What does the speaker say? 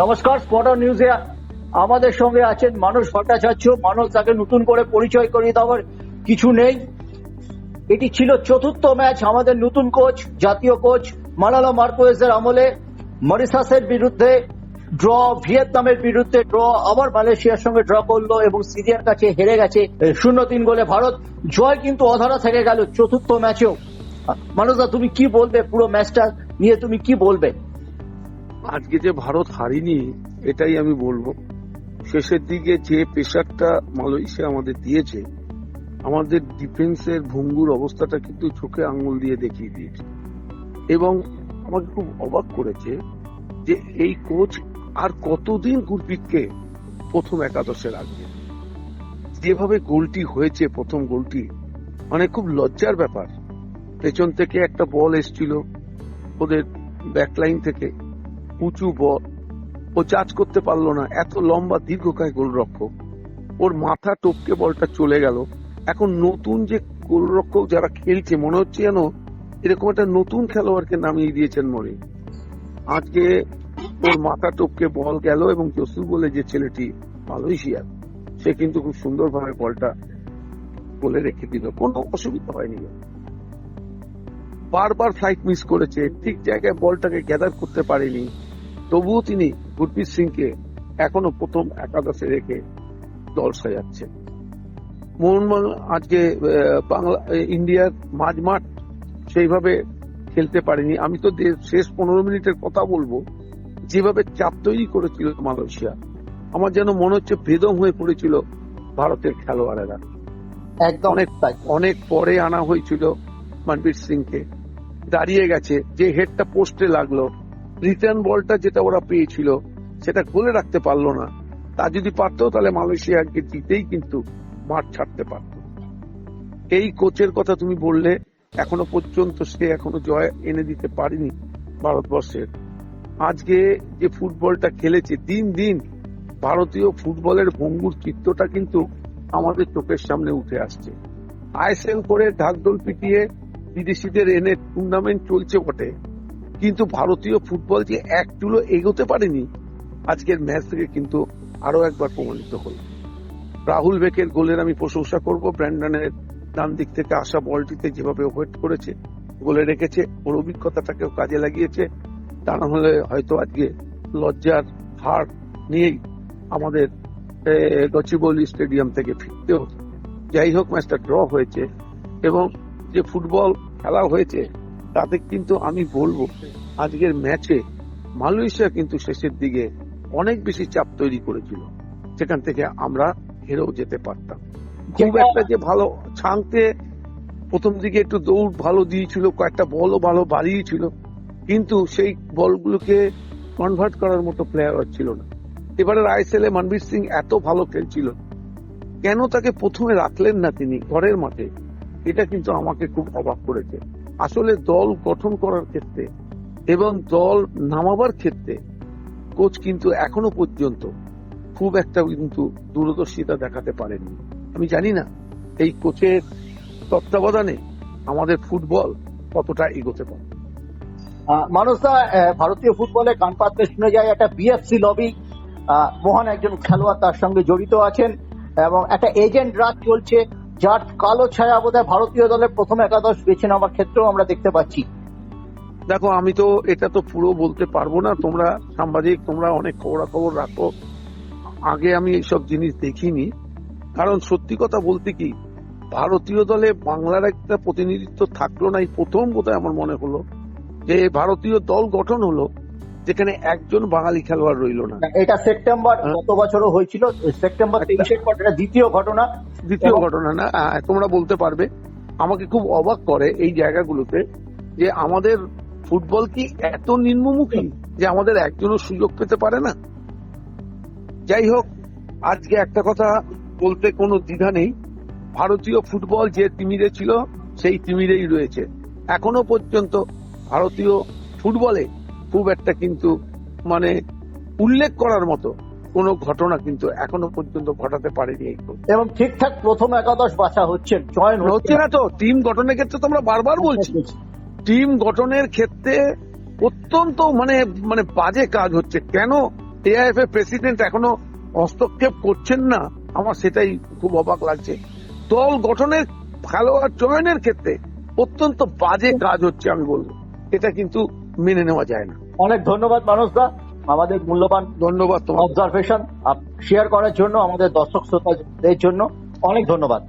নমস্কার স্পটার নিউজে আমাদের সঙ্গে আছেন মানুষ ভট্টাচার্য। মানুষ তাকে নতুন করে পরিচয় করিয়ে দেওয়ার কিছু নেই। এটি ছিল চতুর্থ ম্যাচ, আমাদের নতুন কোচ, জাতীয় কোচ, মালালা মার্কোয়েজের আমলে মরিসাসের বিরুদ্ধে ড্র, ভিয়েতনামের বিরুদ্ধে ড্র, আবার মালয়েশিয়ার সঙ্গে ড্র করল এবং সিরিয়ার কাছে হেরে গেছে শূন্য তিন গোলে ভারত। জয় কিন্তু অধারা থেকে গেল চতুর্থ ম্যাচেও। মানুষদা তুমি কি বলবে পুরো ম্যাচটা নিয়ে? তুমি কি বলবে? আজকে যে ভারত হারিনি, এটাই আমি বলব। শেষের দিকে যে প্রেশারটা মালয়েশিয়া আমাদের দিয়েছে, আমাদের ডিফেন্সের ভঙ্গুর অবস্থাটা কিন্তু চোখে আঙুল দিয়ে দেখিয়ে দিয়েছে। এবং আমাকে খুব অবাক করেছে যে এই কোচ আর কতদিন গুরপিতকে প্রথম একাদশে রাখবে? যেভাবে গোলটি হয়েছে, প্রথম গোলটি মানে খুব লজ্জার ব্যাপার। পেছন থেকে একটা বল এসছিল ওদের ব্যাকলাইন থেকে। উঁচু বল ও চার্জ করতে পারল না, এত লম্বা দীর্ঘকায় গোলরক্ষক। ওর মাথা টপকে বলটা চলে গেল। এখন নতুন যে গোলরক্ষক যারা খেলছে, মনে হচ্ছে যেন এরকম একটা নতুন খেলোয়াড়কে নামিয়ে দিয়েছেন মরে। আজকে ওর মাথা টপকে বল গেল এবং জসু বলে যে ছেলেটি মালয়েশিয়ার, সে কিন্তু খুব সুন্দরভাবে বলটা বলে রেখে দিল। কোনো অসুবিধা হয়নি। বারবার ফ্লাইট মিস করেছে, ঠিক জায়গায় বলটাকে গ্যাদার করতে পারেনি। তবুও তিনি গুরপ্রীত সিংকে এখনও প্রথম একাদশে রেখে দল সাজাচ্ছে মোহনবাগান আজকে বাংলা ইন্ডিয়ার মাঝমাঠ সেইভাবে খেলতে পারেনি। আমি তো শেষ পনেরো মিনিটের কথা বলব। যেভাবে চাপ তৈরি করেছিল মালয়েশিয়া আমার যেন মনে হচ্ছে বেদম হয়ে পড়েছিল ভারতের খেলোয়াড়েরা। একদম। অনেক অনেক পরে আনা হয়েছিল মনবীর সিংকে। দাঁড়িয়ে গেছে যে হেডটা পোস্টে লাগল রিটার্ন বলটা যেটা ওরা পেয়েছিল, সেটা গোলে রাখতে পারল না। তা যদি পারতো, তাহলে মালয়েশিয়াকে জিতেই কিন্তু মাঠ ছাড়তে পারত। এই কোচের কথা তুমি বললে, এখনও পর্যন্ত সে এখনও জয় এনে দিতে পারেনি ভারতবর্ষের। আজকে যে ফুটবলটা খেলেছে, দিন দিন ভারতীয় ফুটবলের ভঙ্গুর চিত্রটা কিন্তু আমাদের চোখের সামনে উঠে আসছে। আইএসএল করে ঢাকঢোল পিটিয়ে বিদেশিদের এনে টুর্নামেন্ট চলছে বটে। কিন্তু ভারতীয় ফুটবল যে এক চুলো এগোতে পারেনি, আজকের ম্যাচ থেকে কিন্তু আরও একবার প্রমাণিত হল। রাহুল বেকের গোলের আমি প্রশংসা করব। ব্র্যান্ডনের ডান দিক থেকে আসা বলটিতে যেভাবে ওয়েট করেছে, গোলে রেখেছে, ওর অভিজ্ঞতাটাকেও কাজে লাগিয়েছে। তা না হলে হয়তো আজকে লজ্জার হার নিয়েই আমাদের গচিবলি স্টেডিয়াম থেকে ফিরতে হতো যাই হোক, ম্যাচটা ড্র হয়েছে এবং যে ফুটবল খেলা হয়েছে তাতে কিন্তু আমি বলব আজকের ম্যাচে মালয়েশিয়া কিন্তু শেষের দিকে অনেক বেশি চাপ তৈরি করেছিল সেখান থেকে আমরা হেরেও যেতে পারতাম। খুব একটা যে ভালো ছাংতে প্রথম দিকে একটু দৌড় ভালো দিয়েছিল কয়েকটা বলও ভালো বাড়িয়েছিল কিন্তু সেই বলগুলোকে কনভার্ট করার মতো প্লেয়ার ছিল না। এবারে আইএসএল এ মনবীর সিং এত ভালো খেলছিল কেন তাকে প্রথমে রাখলেন না তিনি ঘরের মাঠে? এটা কিন্তু আমাকে খুব অবাক করেছে। আসলে দল গঠন করার ক্ষেত্রে এবং দল নামাবার ক্ষেত্রে কোচ কিন্তু এখনও পর্যন্ত খুব একটা কিন্তু দূরদর্শিতা দেখাতে পারেনি আমি জানি না এই কোচের তত্ত্বাবধানে আমাদের ফুটবল কতটা এগোতে পারে। আহ, ভারতীয় ফুটবলে কান পাতলে শুনে যায় একটা বিএফসি লবি মহান একজন খেলোয়াড় তার সঙ্গে জড়িত আছেন এবং একটা এজেন্ট রাজ চলছে যার কালো ছায়া বোধহয় ভারতীয় দলের প্রথম একাদশ বেছে নেওয়ার ক্ষেত্রেও আমরা দেখতে পাচ্ছি। দেখো, আমি তো এটা তো পুরো বলতে পারব না। তোমরা সাংবাদিক, তোমরা অনেক খবরাখবর রাখো। আগে আমি এইসব জিনিস দেখিনি। কারণ সত্যি কথা বলতে কি, ভারতীয় দলে বাংলার একটা প্রতিনিধিত্ব থাকল না। এই প্রথম বোধহয় আমার মনে হলো যে, ভারতীয় দল গঠন হলো যেখানে একজন বাঙালি খেলোয়াড় রইল না। এটা সেপ্টেম্বর হ্যাঁ। গত বছরও হয়েছিল। সেপ্টেম্বর তেইশের পর এটা দ্বিতীয় ঘটনা। দ্বিতীয় ঘটনা না তোমরা বলতে পারবে। আমাকে খুব অবাক করে এই জায়গাগুলোতে যে আমাদের ফুটবল কি এত নিম্নমুখী যে আমাদের একজনও সুযোগ পেতে পারে না? যাই হোক আজকে একটা কথা বলতে কোনো দ্বিধা নেই। ভারতীয় ফুটবল যে তিমিরে ছিল সেই তিমিরেই রয়েছে। এখনও পর্যন্ত ভারতীয় ফুটবলে খুব একটা কিন্তু মানে উল্লেখ করার মতো কোনো ঘটনা কিন্তু এখনও পর্যন্ত ঘটাতে পারেনি এই এবং ঠিকঠাক প্রথম একাদশ বাছা হচ্ছে চয়ন হচ্ছে না তো টিম গঠনের ক্ষেত্রে তো আমরা বারবার বলছি। টিম গঠনের ক্ষেত্রে অত্যন্ত মানে মানে বাজে কাজ হচ্ছে। কেন এআইএফ এর প্রেসিডেন্ট এখনও হস্তক্ষেপ করছেন না? আমার সেটাই খুব অবাক লাগছে। দল গঠনের খেলোয়াড় চয়নের ক্ষেত্রে অত্যন্ত বাজে কাজ হচ্ছে আমি বলব। এটা কিন্তু মেনে নেওয়া যায় না। অনেক ধন্যবাদ মানুষ দা আমাদের মূল্যবান ধন্যবাদ অবজারভেশন শেয়ার করার জন্য আমাদের দর্শক শ্রোতাদের জন্য অনেক ধন্যবাদ।